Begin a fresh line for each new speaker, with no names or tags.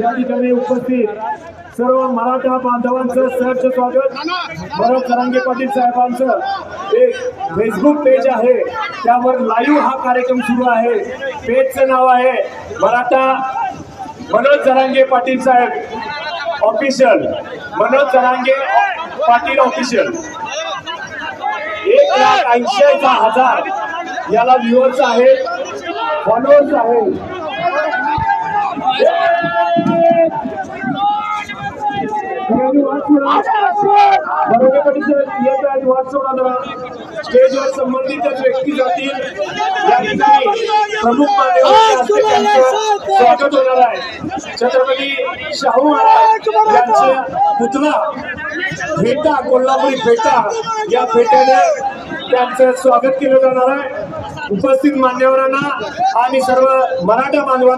या ठिकाणी उपस्थित सर्व मराठा बांधवांचं सहर्ष स्वागत. भरत सरांगे पाटील साहेबांचं एक फेसबुक पेज आहे. त्यावर लाईव्ह हा कार्यक्रम सुरू आहे. पेजचं नाव आहे मराठा मनोज जरांगे पाटील साहेब ऑफिशियल मनोज जरांगे पाटील ऑफिशियल एक लाख ऐंशी हजार याला व्ह्युअर्स आहेत फॉलोअर्स आहेत. बरोबर परिसर येत आहेत वाट सोडा स्टेजवर संबंधित व्यक्ती जातील या ठिकाणी प्रमुख मान्यवर त्यांचं स्वागत होणार आहे छत्रपती शाहू महाराज यांच्या पुतळा फेटा कोल्हापुरी फेटा या फेट्याने त्यांचं स्वागत केलं जाणार आहे. उपस्थित मान्यवरांना आणि सर्व मराठा बांधवांना